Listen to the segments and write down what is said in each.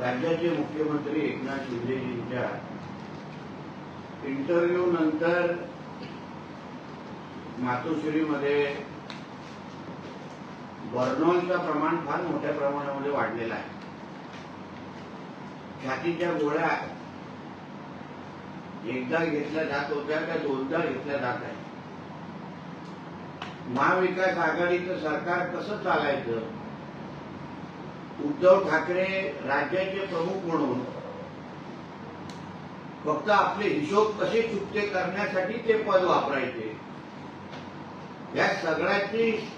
राज्याचे मुख्यमंत्री एकनाथ शिंदेजींच्या इंटरव्ह्यू नंतर मातोश्रीमध्ये बर्नॉलचं प्रमाण फार मोठ्या प्रमाणामध्ये वाढलेलं आहे. छातीच्या गोळ्या एकदा घेतल्या जात होत्या त्या दोनदा घेतल्या जात आहेत. महाविकास आघाडीचं सरकार कसं चालायचं? उद्धव ठाकरे राज्याचे प्रमुख म्हणून फक्त आपले हिशोब कसे चुकते करण्यासाठी ते पद वापरायचे. या सगळ्याची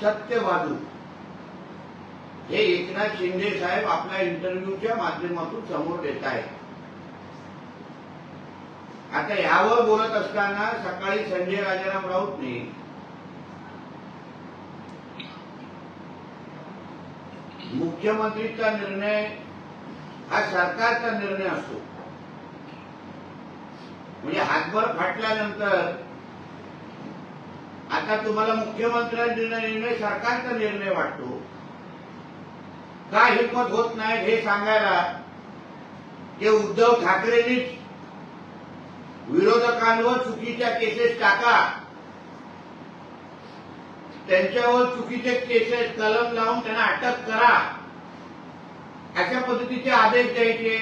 सत्य बाजू. हे एकनाथ शिंदे साहेब आपल्या इंटरव्ह्यूच्या माध्यमातून समोर देत आहेत. आता यावर बोलत असताना सकाळी संजय राजाराम राऊतने मुख्यमंत्रीचा निर्णय हा सरकारचा निर्णय असतो. म्हणजे हातभर फाटल्यानंतर आता तुम्हाला मुख्यमंत्र्यांचा निर्णय निर्णय सरकारचा निर्णय वाटतो. का हिंमत होत नाही हे सांगायला की उद्धव ठाकरेंनीच विरोधकांवर चुकीच्या केसेस टाका. त्यांच्यावर चुकीचे केसेस कलम लावून त्यांना अटक करा. अशा पद्धतीचे आदेश द्यायचे.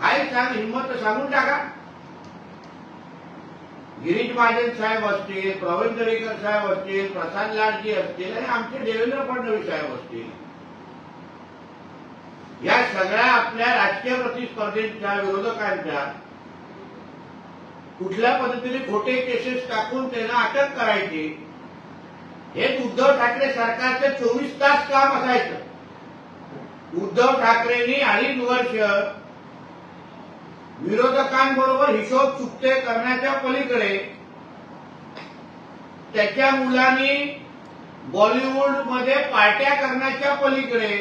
काय सांग हिंमत सांगून टाका. गिरीश महाजन साहेब असतील प्रवीण दरेकर साहेब असतील प्रसाद लाडजी असतील आणि आमचे देवेंद्र फडणवीस साहेब असतील. या सगळ्या आपल्या राजकीय प्रतिस्पर्धेच्या विरोधकांच्या कुठल्या पद्धतीने खोटे केसेस टाकून त्यांना अटक करायची हेच उद्धव ठाकरे सरकारचे चोवीस तास काम असायचं. उद्धव ठाकरेंनी अडीच वर्ष विरोधकांबरोबर हिशोब चुकते करण्याच्या पलीकडे त्याच्या मुलांनी बॉलिवूडमध्ये पार्ट्या करण्याच्या पलीकडे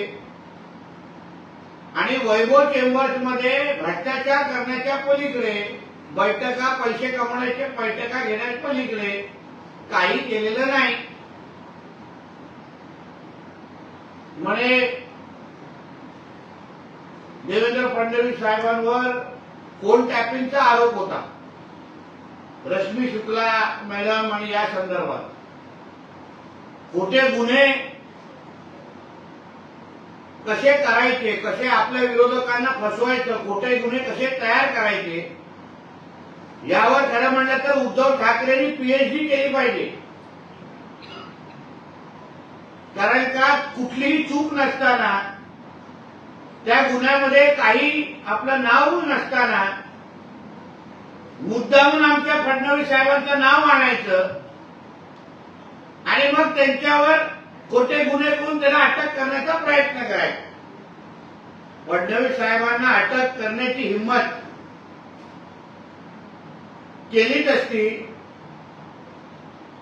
आणि वैभव चेंबर्समध्ये भ्रष्टाचार करण्याच्या पलीकडे बैठका पैसे कमवण्याच्या बैठका घेण्याच्या पलीकडे काही केलेलं नाही. म्हणे देवेंद्र फडणवीस साहेबांवर फोन टॅपिंगचा आरोप होता? रश्मी शुक्ला मॅडम आणि या संदर्भात. खोटे गुन्हे कसे करायचे कसे आपल्या विरोधकांना फसवायचं खोटे गुन्हे कसे तयार करायचे यावर खरं म्हणलं तर उद्धव ठाकरेंनी पीएचडी केली पाहिजे. कारण का कुठलीही चूक नसताना त्या गुन्ह्यामध्ये काही आपलं नाव नसताना मुद्दामून आमच्या फडणवीस साहेबांचं नाव आणायचं आणि मग त्यांच्यावर खोटे गुन्हे करून त्यांना अटक करण्याचा प्रयत्न करायचा. फडणवीस साहेबांना अटक करण्याची हिंमत केलीच असती.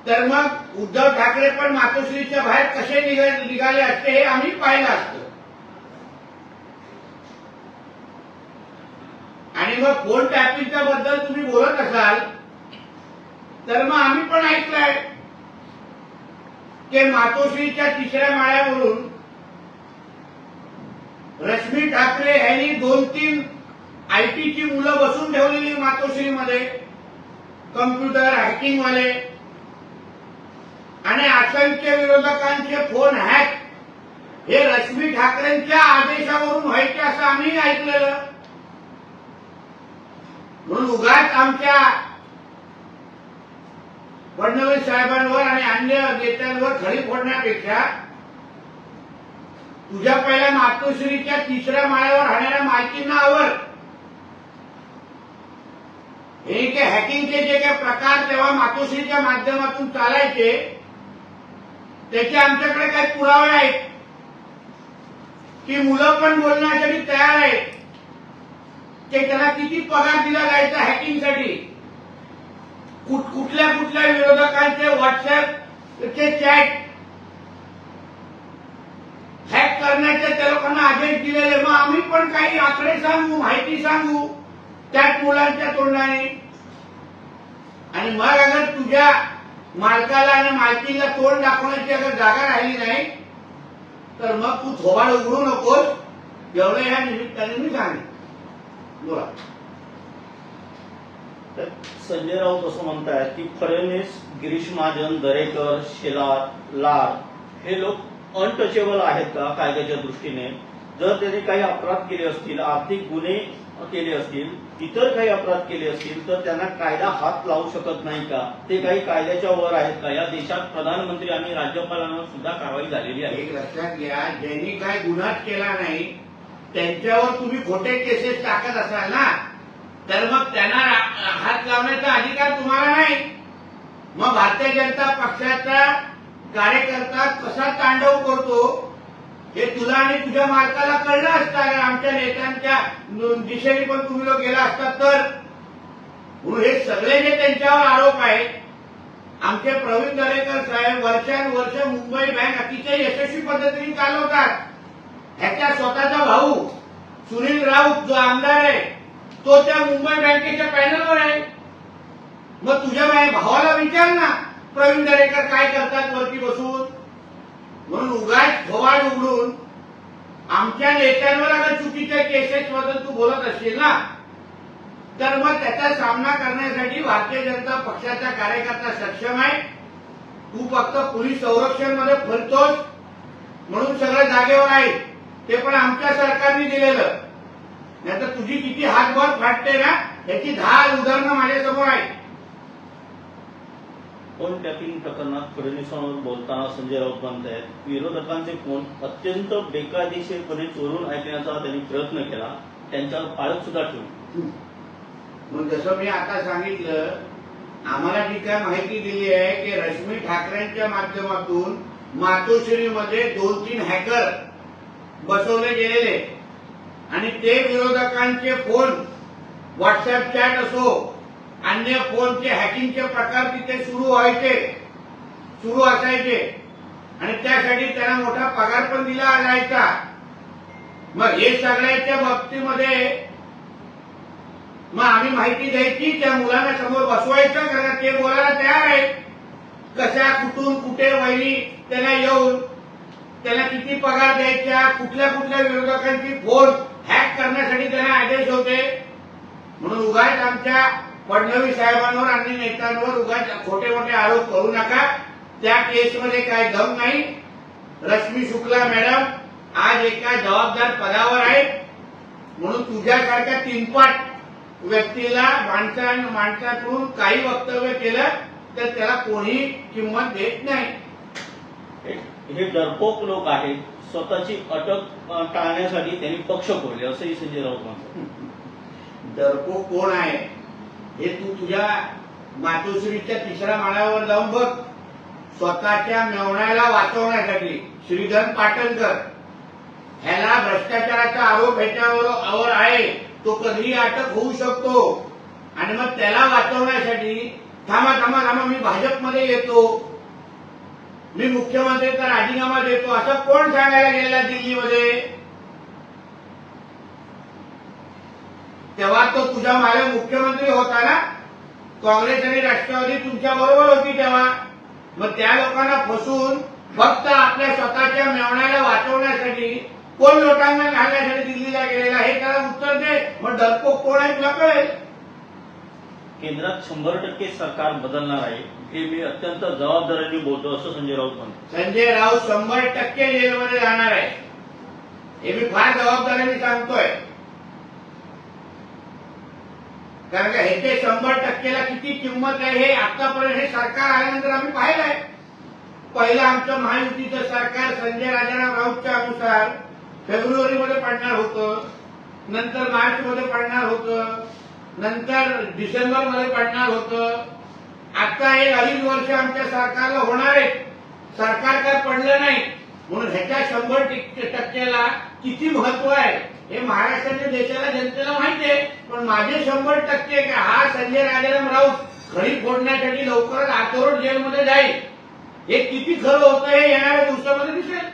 तर मग उद्धव ठाकरे पण मातोश्रीच्या बाहेर कसे निघाले असते हे आम्ही पाहिलं असतं. आणि मग फोन टॅपिंगच्या बद्दल तुम्ही बोलत असाल तर मग आम्ही पण ऐकलंय की मातोश्रीच्या तिसऱ्या माळ्यावरून रश्मी ठाकरे यांनी दोन तीन आयटीची मुलं बसून ठेवलेली मातोश्रीमध्ये कम्प्युटर हॅकिंगवाले आणि असंख्य विरोधकांचे फोन हॅक हे रश्मी ठाकरेंच्या आदेशावरून व्हायचे असं आम्ही ऐकलेलं. म्हणून उगाच आमच्या फडणवीस साहेबांवर आणि अन्य नेत्यांवर खडी फोडण्यापेक्षा तुझ्या पहिल्या मातोश्रीच्या तिसऱ्या माळ्यावर राहणाऱ्या मालकींना आवड. हे जे हॅकिंगचे जे काही प्रकार तेव्हा मातोश्रीच्या माध्यमातून चालायचे त्याचे आमच्याकडे काही पुरावे आहेत. की मुलं पण बोलण्यासाठी तयार आहेत. ते त्यांना किती पगार दिला जायचा हॅकिंगसाठी कुठ कुठल्या कुठल्या विरोधकांचे व्हॉट्सअपचे चॅट हॅक करण्याचे त्या लोकांना आदेश दिलेले. मग आम्ही पण काही आकडे सांगू माहिती सांगू त्याच मुलांच्या तोंडाने. आणि मग अगर तुझ्या मालकाला आणि मालकीला तोंड दाखवण्याची अगर जागा राहिली नाही तर मग तू थोबाड उघडू नकोस. एवढं ह्या निमित्ताने मी सांगेन. बोला. संजय राऊत असं म्हणतायत की फडणवीस गिरीश महाजन दरेकर शेलार लाड हे लोक अनटचेबल आहेत का कायद्याच्या दृष्टीने? जर त्यांनी काही अपराध केले असतील आर्थिक गुन्हे केले असतील इतर काही अपराध केले असतील तर त्यांना कायदा हात लावू शकत नाही का? ते काही कायद्याच्या वर आहेत का? या देशात प्रधानमंत्री आणि राज्यपालांवर सुद्धा कारवाई झालेली आहे. एक लक्षात घ्या ज्यांनी काय गुन्हाच केला नाही त्यांच्यावर तुम्ही खोटे केसेस टाकत असाल ना तर मग त्यांना हात लावण्याचा अधिकार तुम्हाला नाही. मग भारतीय जनता पक्षाचा कार्यकर्ता कसा तांडव करतो? हे तुला आणि तुझ्या मालकाला कळलं असतं. आमच्या नेत्यांच्या दिशेने पण तुम्ही लोक गेला असता तर? म्हणून हे सगळे जे त्यांच्यावर आरोप आहेत आमचे प्रवीण दरेकर साहेब वर्षानुवर्ष मुंबई बँक अतिशय यशस्वी पद्धतीने चालवतात. ह्याचा स्वतःचा भाऊ सुनील राऊत जो आमदार आहे तो त्या मुंबई बँकेच्या पॅनलवर आहे. मग तुझ्या बाई- भावाला विचार ना प्रवीण दरेकर काय करतात वरती बसून? म्हणून उगा थोवाड उघडून आमच्या नेत्यांवर आता चुकीच्या केसेस बद्दल तू बोलत असशील ना? तर मग त्याचा सामना करण्यासाठी भारतीय जनता पक्षाचा कार्यकर्ता सक्षम आहे. तू फक्त पोलीस संरक्षणमध्ये फिरतोस म्हणून सगळं जागेवर आहे. ते पण आमच्या सरकारने दिलेलं. नाहीतर तुझी किती हातभार फाटते ना? याची दहा उदाहरणं माझ्यासमोर आहेत. फोन टॅपिंग प्रकरणात फडणवीसांवर बोलताना संजय राऊत म्हणतायत? विरोधकांचे फोन अत्यंत बेकायदेशीरपणे चोरून ऐकण्याचा त्यांनी प्रयत्न केला. त्यांच्यावर पाळत सुद्धा ठेवली. मग जसं मी आता सांगितलं आम्हाला जी काय माहिती दिली आहे की रश्मी ठाकरेंच्या माध्यमातून मातोश्रीमध्ये दोन तीन हॅकर बसवले गेलेले. आणि ते विरोधकांचे फोन व्हॉट्सअप चॅट असो अन्य फोनचे हॅकिंगचे प्रकार तिथे सुरू व्हायचे. सुरू असायचे. आणि त्यासाठी त्यांना मोठा पगार पण दिला जायचा. मग हे सगळ्याच्या बाबतीमध्ये मग आम्ही माहिती द्यायची त्या मुलांना समोर बसवायचं कारण ते बोलायला तयार आहेत. कशा कुठून कुठे वहिनी त्यांना येऊन त्यांना किती पगार द्यायच्या कुठल्या कुठल्या विरोधकांची फोन हॅक करण्यासाठी त्यांना आदेश होते. म्हणून उगाच आमच्या फडणवीस साहेबांवर आणि नेत्यांवर उगाच खोटे मोठे आरोप करू नका. त्या केसमध्ये काय दम नाही. रश्मी शुक्ला मॅडम आज एका जबाबदार पदावर आहेत. म्हणून तुझ्यासारख्या तीनपाट व्यक्तीला माणसा माणसाकडून काही वक्तव्य केलं तर त्याला कोणी किंमत देत नाही. हे- डरपोक लोक आहेत. स्वतःची अटक टाळण्यासाठी त्यांनी पक्ष फोडले असंही संजय राऊत म्हणतात. डरपो कोण आहे? हे तू तुझ्या मातोश्रीच्या तिसऱ्या माळ्यावर जाऊन बघ. स्वतःच्या मेवण्याला वाचवण्यासाठी श्रीधर पाटणकर ह्याला भ्रष्टाचाराचा आरोप ह्याच्यावर वर आहे. तो कधीही अटक होऊ शकतो. आणि मग त्याला वाचवण्यासाठी थांबा थांबा थांबा मी भाजपमध्ये येतो. मी मुख्यमंत्रीचा राजीनामा देतो. असं कोण सांगायला गेलेला दिल्लीमध्ये? तेव्हा तो तुझा माझा मुख्यमंत्री होता ना? काँग्रेस आणि राष्ट्रवादी तुमच्या बरोबर होती तेव्हा. मग त्या लोकांना फसून फक्त आपल्या स्वतःच्या मेवण्याला वाचवण्यासाठी कोण लोटांना घालण्यासाठी दिल्लीला गेलेला हे त्याला उत्तर दे. मग डरपोक कोण आहे तुला कळेल? केंद्रात शंभर टक्के सरकार बदलणार आहे हे मी अत्यंत जबाबदारीने बोलतो असं संजय राऊत म्हणतात. संजय राऊत शंभर टक्के जेलमध्ये जाणार आहे. हे मी फार जबाबदारीने सांगतोय. कारण का ह्याचे शंभर टक्केला किती किंमत आहे हे आतापर्यंत हे सरकार आल्यानंतर आम्ही पाहिलंय पहिलं आमचं महायुतीचं सरकार संजय राजाराम राऊतच्या अनुसार फेब्रुवारीमध्ये पडणार होतं नंतर मार्चमध्ये पडणार होतं नंतर डिसेंबरमध्ये पडणार होतं. आता हे अडीच वर्ष आमच्या सरकारला होणार आहे सरकार काय पडलं नाही. म्हणून ह्याच्या शंभर टक्क्याला किती महत्त्व आहे? हे महाराष्ट्राच्या देशाला जनतेला माहिती आहे. पण माझे शंभर टक्के हा संजय राजाराम राऊत खडी फोडण्यासाठी लवकरच आतोरड जेलमध्ये जाईल. हे किती खरं होतं हे येणाऱ्या दिवसामध्ये दिसेल.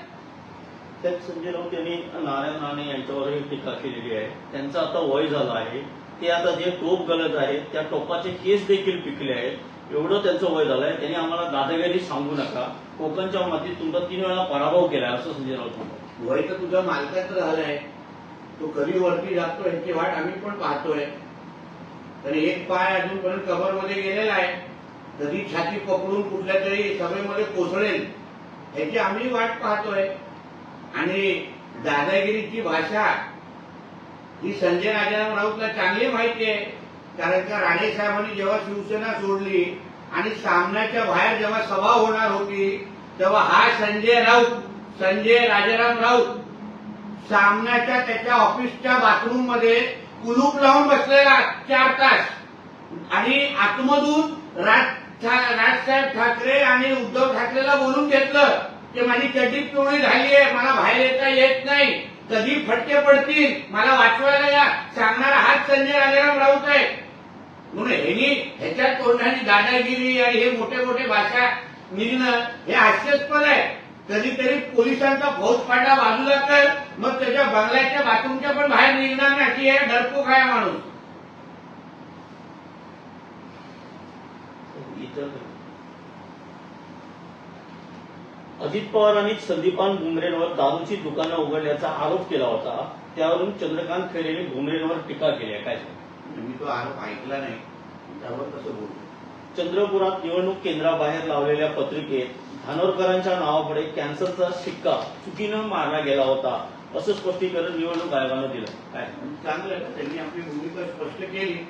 त्यात संजय राऊत यांनी नारायण राणे यांच्यावरही टीका केलेली आहे. त्यांचं आता वय झालं आहे. ते आता जे टोप गलत आहे त्या टोपाचे केस देखील पिकले आहेत. एवढं त्यांचं वय झालंय त्यांनी आम्हाला दादागिरी सांगू नका. कोकणच्या मातीत तुमचा तीन वेळा पराभव केलाय असं संजय राऊत वय तर तुझ्या मालकाचं झालंय. तो कधी वरती जातो ह्याची वाट आम्ही पण पाहतोय. तर एक पाय अजूनपर्यंत कबरमध्ये गेलेला आहे. कधी छाती पकडून कुठल्या तरी सभेमध्ये कोसळेल ह्याची आम्ही वाट पाहतोय. आणि दादागिरीची भाषा ही संजय राजाराम राऊतला चांगली माहिती आहे. कारण का राणे साहेबांनी जेव्हा शिवसेना सोडली आणि सामन्याच्या बाहेर जेव्हा सभा होणार होती तेव्हा हा संजय राऊत संजय राजाराम राऊत सामन्याच्या त्याच्या ऑफिसच्या बाथरूममध्ये कुलूप लावून बसलेला चार तास. आणि आतमधून राज राजसाहेब ठाकरे आणि उद्धव ठाकरेला बोलून घेतलं की माझी चड्डी पिवळी झाली आहे मला बाहेर येता येत नाही. कधी फटके पडतील? मला वाचवायला या. सांगणारा हाच संजय राजाराम राऊत आहे. म्हणून ह्यांनी ह्याच्या तोंडाने दादागिरी आणि हे मोठे मोठे भाषा निघणं हे हास्यास्पद आहे. कधीतरी पोलिसांचा फौजफाटा बाजूला कर मग त्याच्या बंगल्याच्या बाथरूमच्या पण बाहेर निघणार नाही. अशी हे डरपोक आहे माणूस. अजित पवारांनी संदीपान भुमरेंवर दारूची दुकानं उघडल्याचा आरोप केला होता. त्यावरून चंद्रकांत खैरेंनी भुमरेंवर टीका केली आहे. काय सांगता? मी तो आरोप ऐकला नाही. त्यावर कसं बोलतो चंद्रपुरात निवडणूक केंद्राबाहेर लावलेल्या पत्रिकेत धानोरकरांच्या नावापुढे कॅन्सरचा शिक्का चुकीनं मारला गेला होता असं स्पष्टीकरण निवडणूक आयोगानं दिलं. काय? चांगलं आहे. त्यांनी आपली भूमिका स्पष्ट केली.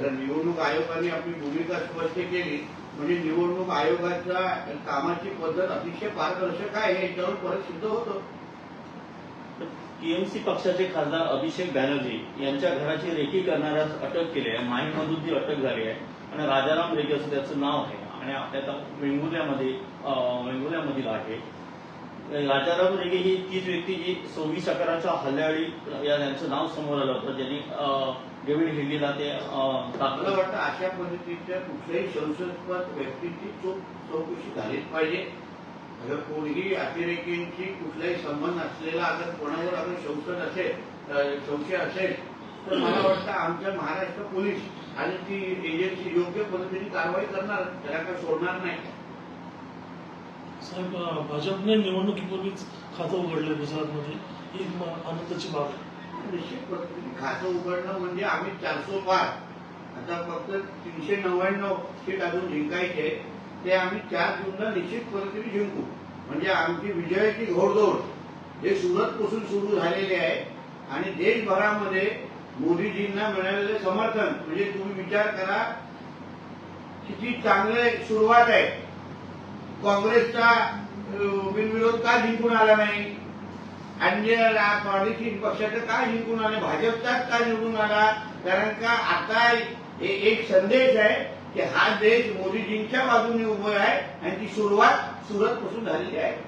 जर निवडणूक आयोगाने आपली भूमिका स्पष्ट केली. म्हणजे निवडणूक आयोगाच्या कामाची पद्धत अतिशय पारदर्शक आहे याच्यावर परत सिद्ध होतं. टीएमसी पक्षाचे खासदार अभिषेक बॅनर्जी यांच्या घराची रेकी करणाऱ्यास अटक केली आहे माहीमधून ती अटक झाली आहे आणि राजाराम रेगी असं त्याचं नाव आहे आणि आपल्या वेंगुर्ल्यामध्ये अं, वेंगुर्ल्यामधील आहे. राजाराम रेगे ही तीच व्यक्ती जी सव्वीस अकराच्या हल्ल्यावेळी यांचं नाव समोर आलं होतं ज्यांनी अं, डेव्हिड हिल्लीला ते मला वाटतं अशा पद्धतीच्या कुठल्याही संशयास्पद व्यक्तीची चूक चौकशी झालीच पाहिजे. अगर कोणीही अतिरेकींची कुठलाही संबंध असलेला अगर कोणावर अगर संशय असेल अ, संशय असेल तर मला वाटतं आमच्या महाराष्ट्र पोलीस आणि ती एजन्सी योग्य पद्धतीने कारवाई करणार त्याला काय सोडणार नाही. साहेब अं, भाजपने निवडणुकीपूर्वीच खातं उघडलं गुजरातमध्ये. ही म- आनंदाची बाब आहे. निश्चित खातं उघडणं म्हणजे आम्ही चारशे पार आता फक्त तीनशे नव्याण्णव सीट अजून जिंकायचे ते आम्ही चार जूनला निश्चित पद्धतीने जिंकू. म्हणजे आमची विजयाची घोडदौड हे सुरतपासून सुरू झालेले आहे. आणि देशभरामध्ये मोदीजींना मिळालेले समर्थन म्हणजे तुम्ही विचार करा किती चांगले सुरुवात आहे. काँग्रेसचा बिनविरोध का जिंकून आला नाही? अन्य प्रादेशिक पक्षाचं का जिंकून आलं? भाजपचाच का निवडून आला? कारण का आता एक संदेश आहे की हा देश मोदीजींच्या बाजूने उभा आहे आणि ती सुरुवात सुरतपासून झालेली आहे.